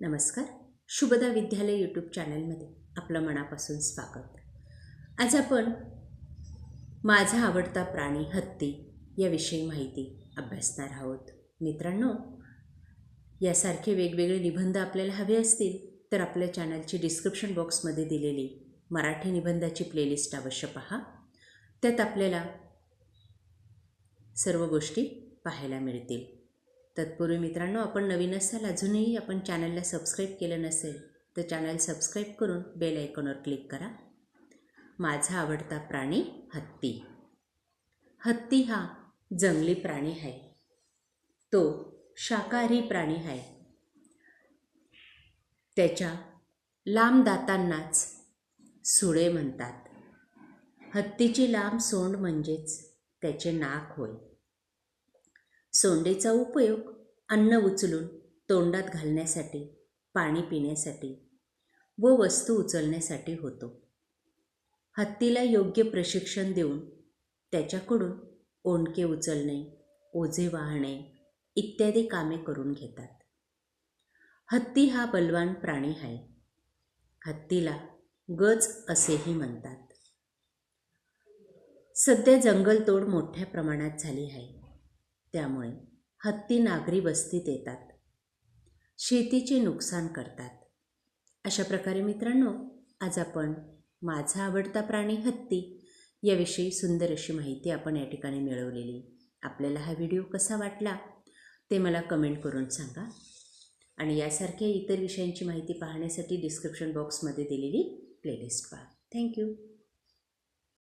नमस्कार. शुभदा विद्यालय यूट्यूब चॅनलमध्ये आपलं मनापासून स्वागत. आज आपण माझा आवडता प्राणी हत्ती याविषयी माहिती अभ्यासणार आहोत. मित्रांनो यासारखे वेगवेगळे निबंध आपल्याला हवे असतील तर आपल्या चॅनलची डिस्क्रिप्शन बॉक्समध्ये दिलेली मराठी निबंधाची प्लेलिस्ट अवश्य पहा. त्यात आपल्याला सर्व गोष्टी पाहायला मिळतील. तत्पूर्वी मित्रांनो आपण नवीन असाल अजूनही आपण चॅनलला सबस्क्राईब केलं नसेल तर चॅनल सबस्क्राईब करून बेल आयकॉनवर क्लिक करा. माझा आवडता प्राणी हत्ती. हत्ती हा जंगली प्राणी आहे. तो शाकाहारी प्राणी आहे. त्याच्या लांब दातांनाच सुळे म्हणतात. हत्तीची लांब सोंड म्हणजेच त्याचे नाक होय. सोंडेचा उपयोग अन्न उचलून तोंडात घालण्यासाठी पाणी पिण्यासाठी व वस्तू उचलण्यासाठी होतो. हत्तीला योग्य प्रशिक्षण देऊन त्याच्याकडून ओंडके उचलणे ओझे वाहणे इत्यादी कामे करून घेतात. हत्ती हा बलवान प्राणी आहे. हत्तीला गज असेही म्हणतात. सध्या जंगलतोड मोठ्या प्रमाणात झाली आहे. त्यामुळे हत्ती नागरी वस्तीत येतात. शेतीचे नुकसान करतात. अशा प्रकारे मित्रांनो आज आपण माझा आवडता प्राणी हत्ती याविषयी सुंदर अशी माहिती आपण या ठिकाणी मिळवलेली. आपल्याला हा व्हिडिओ कसा वाटला ते मला कमेंट करून सांगा. आणि यासारख्या इतर विषयांची माहिती पाहण्यासाठी डिस्क्रिप्शन बॉक्समध्ये दिलेली प्लेलिस्ट पहा. थँक्यू